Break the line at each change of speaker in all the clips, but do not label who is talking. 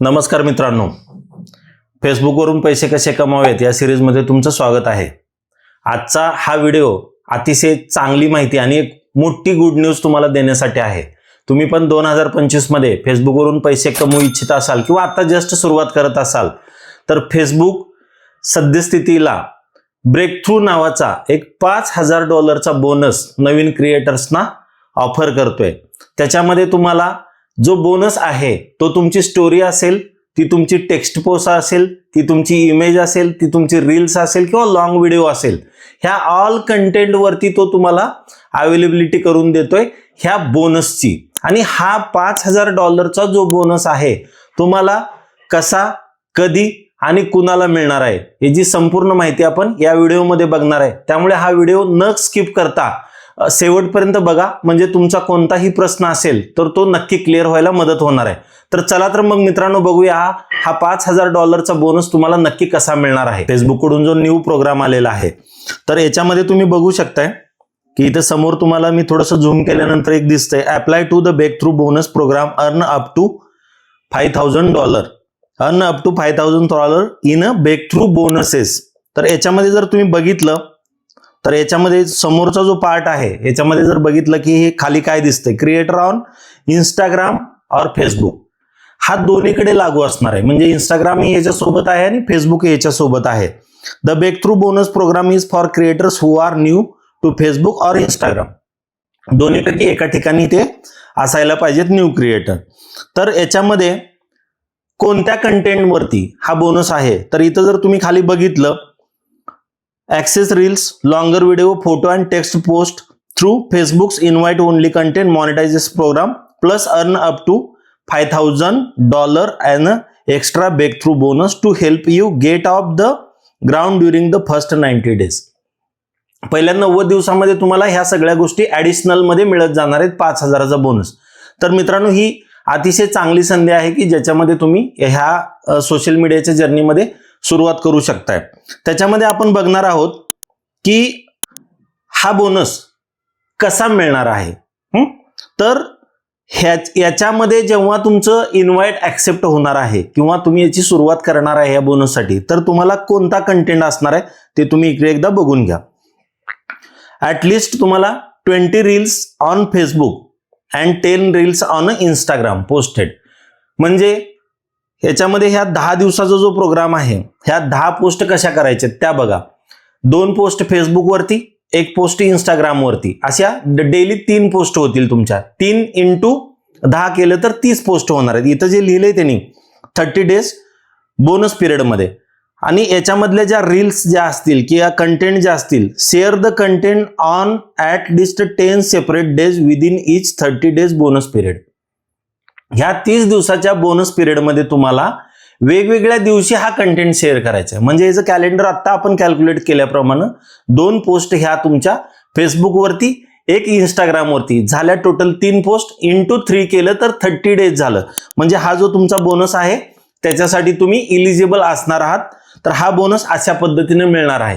नमस्कार मित्रांनो. फेसबुकवरून पैसे कसे कमावेत या सिरीजमध्ये तुमचं स्वागत आहे. आजचा हा व्हिडिओ अतिशय चांगली माहिती आणि एक मोठी गुड न्यूज तुम्हाला देण्यासाठी आहे. तुम्ही पण दोन हजार पंचवीसमध्ये फेसबुकवरून पैसे कमवू इच्छित असाल किंवा आता जस्ट सुरुवात करत असाल तर फेसबुक सद्यस्थितीला ब्रेक थ्रू नावाचा एक पाच हजार डॉलरचा बोनस नवीन क्रिएटर्सना ऑफर करतोय. त्याच्यामध्ये तुम्हाला जो बोनस आहे तो तुमची स्टोरी असेल ती तुमची टेक्स्ट पोस्ट असेल ती तुमची इमेज असेल ती तुमची रील्स असेल किंवा लॉंग व्हिडिओ असेल ह्या ऑल कंटेंटवरती तो तुम्हाला अवेलेबिलिटी करून देतोय ह्या बोनसची आणि हा पाच हजार डॉलरचा जो बोनस आहे तुम्हाला कसा कधी आणि कुणाला मिळणार आहे याची संपूर्ण माहिती आपण या व्हिडिओमध्ये बघणार आहे. त्यामुळे हा व्हिडिओ न स्किप करता शेवटपर्यंत बघा म्हणजे तुमचा कोणताही प्रश्न असेल तर तो नक्की क्लिअर व्हायला मदत होणार आहे. तर चला तर मग मित्रांनो बघूया हा पाच हजार डॉलरचा बोनस तुम्हाला नक्की कसा मिळणार आहे. फेसबुककडून जो न्यू प्रोग्राम आलेला आहे तर याच्यामध्ये तुम्ही बघू शकताय की इथं समोर तुम्हाला मी थोडंसं झूम केल्यानंतर एक दिसतंय. Apply to the breakthrough bonus program earn up to five thousand dollar earn up to five thousand dollar in a breakthrough bonuses तर याच्यामध्ये जर तुम्ही बघितलं तर याच्यामध्ये समोरचा जो पार्ट आहे याच्यामध्ये जर बघितलं की हे खाली काय दिसतंय? क्रिएटर ऑन इंस्टाग्राम और फेसबुक हा दोन्हीकडे लागू असणार आहे. म्हणजे इंस्टाग्राम ही याच्यासोबत आहे आणि फेसबुक हे याच्यासोबत आहे. The breakthrough bonus program is for creators who are new to Facebook और इंस्टाग्राम दोन्हीपैकी एका ठिकाणी ते असायला पाहिजेत न्यू क्रिएटर तर याच्यामध्ये कोणत्या कंटेंटवरती हा बोनस आहे? तर इथं जर तुम्ही खाली बघितलं access reels longer video photo and text post through Facebook's invite only content monetises program plus earn up to five thousand dollar and extra breakthrough bonus to help you get off the ground during the first ninety days पहिल्या नव्वद दिवसामध्ये तुम्हाला ह्या सगळ्या गोष्टी ऍडिशनलमध्ये मिळत जाणार आहेत पाच हजाराचा बोनस तर मित्रांनो ही अतिशय चांगली संधी आहे की ज्याच्यामध्ये तुम्ही ह्या सोशल मीडियाच्या जर्नीमध्ये सुरुवात करू शकताय. त्याच्यामध्ये आपण बघणार आहोत की हा बोनस कसा मिळणार आहे? तर ह्या याच्यामध्ये जेव्हा तुमचं इन्व्हाइट ऍक्सेप्ट होणार आहे किंवा तुम्ही याची सुरुवात करणार आहे या बोनससाठी तर तुम्हाला कोणता कंटेंट असणार आहे ते तुम्ही इकडे एकदा बघून घ्या. ॲटलिस्ट तुम्हाला twenty reels on Facebook and ten reels on Instagram posted म्हणजे ह्याच्यामध्ये ह्या दहा दिवसाचा जो प्रोग्राम आहे ह्या दहा पोस्ट कशा करायच्या त्या बघा. दोन पोस्ट फेसबुकवरती एक पोस्ट इंस्टाग्रामवरती अशा डेली तीन पोस्ट होतील तुमच्या. तीन इंटू दहा केलं तर तीस पोस्ट होणार आहेत. इथं जे लिहिलंय त्यांनी थर्टी डेज बोनस पिरियडमध्ये आणि याच्यामधल्या ज्या रील्स ज्या असतील किंवा कंटेंट ज्या असतील share the content on at least ten separate days within each thirty days bonus period ह्या तीस दिवसाच्या बोनस पिरियडमध्ये तुम्हाला वेगवेगळ्या दिवशी हा कंटेंट शेअर करायचा आहे. म्हणजे याचं कॅलेंडर आत्ता आपण कॅल्क्युलेट केल्याप्रमाणे दोन पोस्ट ह्या तुमच्या फेसबुकवरती एक इंस्टाग्रामवरती झाल्या टोटल तीन पोस्ट इंटू थ्री केलं तर थर्टी डेज झालं. म्हणजे हा जो तुमचा बोनस आहे त्याच्यासाठी तुम्ही इलिजिबल असणार आहात. तर हा बोनस अशा पद्धतीने मिळणार आहे.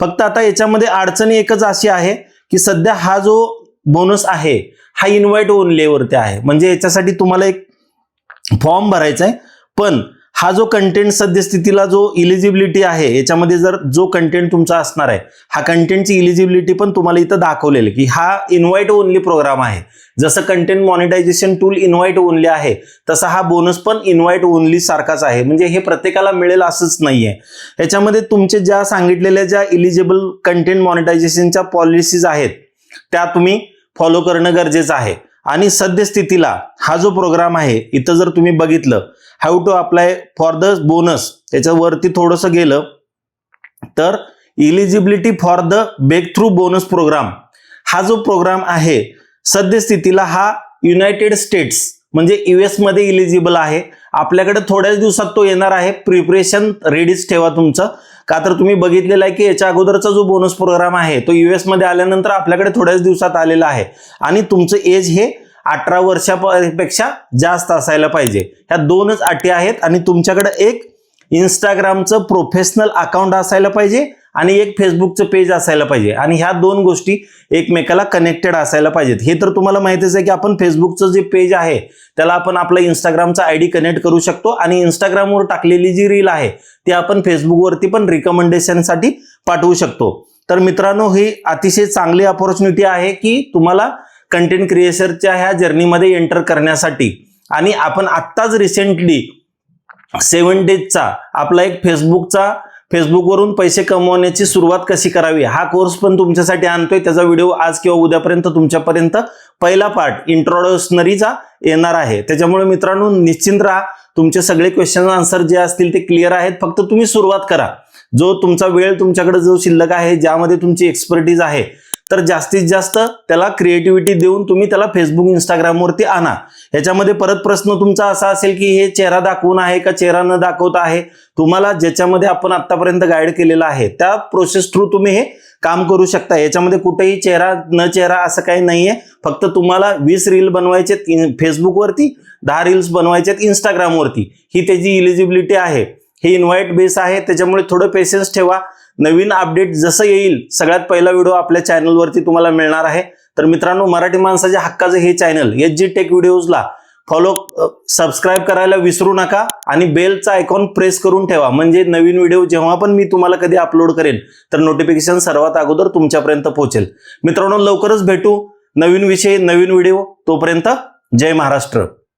फक्त आता याच्यामध्ये अडचणी एकच अशी आहे की सध्या हा जो बोनस आहे. हा इन्व्हाइट ओनलीवरती आहे. म्हणजे याच्यासाठी तुम्हाला एक फॉर्म भरायचा आहे. पण हा जो कंटेंट सद्यस्थितीला जो इलिजिबिलिटी आहे याच्यामध्ये जर जो कंटेंट तुमचा असणार आहे हा कंटेंटची इलिजिबिलिटी पण तुम्हाला इथं दाखवलेली की हा इन्व्हाइट ओनली प्रोग्राम आहे. जसं content monetisation tool invite only आहे तसा हा बोनस पण इन्व्हाइट ओनली सारखाच आहे. म्हणजे हे प्रत्येकाला मिळेल असंच नाही आहे याच्यामध्ये तुमचे ज्या सांगितलेल्या ज्या इलिजिबल कंटेंट मॉनिटायझेशनच्या पॉलिसीज आहेत त्या तुम्ही फॉलो करणं गरजेचं आहे. आणि सद्यस्थितीला हा जो प्रोग्राम आहे इथं जर तुम्ही बघितलं how to apply for the bonus त्याच्यावरती थोडंसं गेलं तर eligibility for the breakthrough bonus program हा जो प्रोग्राम आहे सद्यस्थितीला हा युनायटेड स्टेट्स म्हणजे युएसमध्ये इलिजिबल आहे. आपल्याकडे थोड्याच दिवसात तो येणार आहे. प्रिपरेशन रेडीच ठेवा तुमचं. का तर तुम्ही बघितलेलं आहे की याच्या अगोदरचा जो बोनस प्रोग्राम आहे तो यू एसमध्ये आल्यानंतर आपल्याकडे थोड्याच दिवसात आलेला आहे. आणि तुमचं एज हे अठरा वर्षापेक्षा जास्त असायला पाहिजे. ह्या दोनच अटी आहेत आणि तुमच्याकडे एक इंस्टाग्रामचं प्रोफेशनल अकाउंट असायला पाहिजे. आणि एक फेसबुकचं पेज असायला पाहिजे. आणि ह्या दोन गोष्टी एकमेकाला कनेक्टेड असायला पाहिजेत. हे तर तुम्हाला माहितीच आहे की आपण फेसबुकचं जे पेज आहे त्याला आपण आपला इंस्टाग्रामचा आय डी कनेक्ट करू शकतो आणि इंस्टाग्रामवर टाकलेली जी रील आहे ती आपण फेसबुकवरती पण रिकमेंडेशनसाठी पाठवू शकतो. तर मित्रांनो ही अतिशय चांगली अपॉर्च्युनिटी आहे की तुम्हाला कंटेंट क्रिएशरच्या ह्या जर्नीमध्ये एंटर करण्यासाठी आणि आपण आत्ताच रिसेंटली सेवन डेजचा आपला एक फेसबुकचा फेसबुकवरून पैसे कमवण्याची सुरुवात कशी करावी? हा कोर्स पण तुमच्यासाठी आणतोय. त्याचा व्हिडिओ आज किंवा उद्यापर्यंत तुमच्यापर्यंत पहिला पार्ट इंट्रोडक्शनरीचा येणार आहे. त्याच्यामुळे मित्रांनो निश्चिंत राहा. तुमचे सगळे क्वेश्चन आन्सर जे असतील ते क्लिअर आहेत. फक्त तुम्ही सुरुवात करा. जो तुमचा वेळ तुमच्याकडे जो शिल्लक आहे ज्यामध्ये तुमची एक्सपर्टीज आहे तर जास्तीत जास्त त्याला क्रिएटिव्हिटी देऊन तुम्ही त्याला फेसबुक इंस्टाग्रामवरती आणा. याच्यामध्ये परत प्रश्न तुमचा असा असेल की हे चेहरा दाखवून आहे का चेहरा न दाखवता आहे? तुम्हाला ज्याच्यामध्ये आपण आतापर्यंत गाईड केलेला आहे त्या प्रोसेस थ्रू तुम्ही हे काम करू शकता. याच्यामध्ये कुठेही चेहरा न चेहरा असं काही नाहीये. फक्त तुम्हाला वीस रील बनवायचे फेसबुकवरती दहा रील्स बनवायचे इंस्टाग्रामवरती ही त्याची इलिजिबिलिटी आहे. हे इन्व्हाइट बेस आहे. त्याच्यामुळे थोडं पेशन्स ठेवा. नवीन अपडेट जसं येईल सगळ्यात पहिला व्हिडिओ आपल्या चॅनलवरती तुम्हाला मिळणार आहे. तर मित्रांनो मराठी माणसाच्या हक्काचं हे चॅनल एच जी टेक व्हिडिओजला फॉलो सबस्क्राईब करायला विसरू नका आणि बेलचा आयकॉन प्रेस करून ठेवा. म्हणजे नवीन व्हिडिओ जेव्हा पण मी तुम्हाला कधी अपलोड करेन तर नोटिफिकेशन सर्वात अगोदर तुमच्यापर्यंत पोहोचेल. मित्रांनो लवकरच भेटू. नवीन विषय नवीन व्हिडिओ तोपर्यंत जय महाराष्ट्र.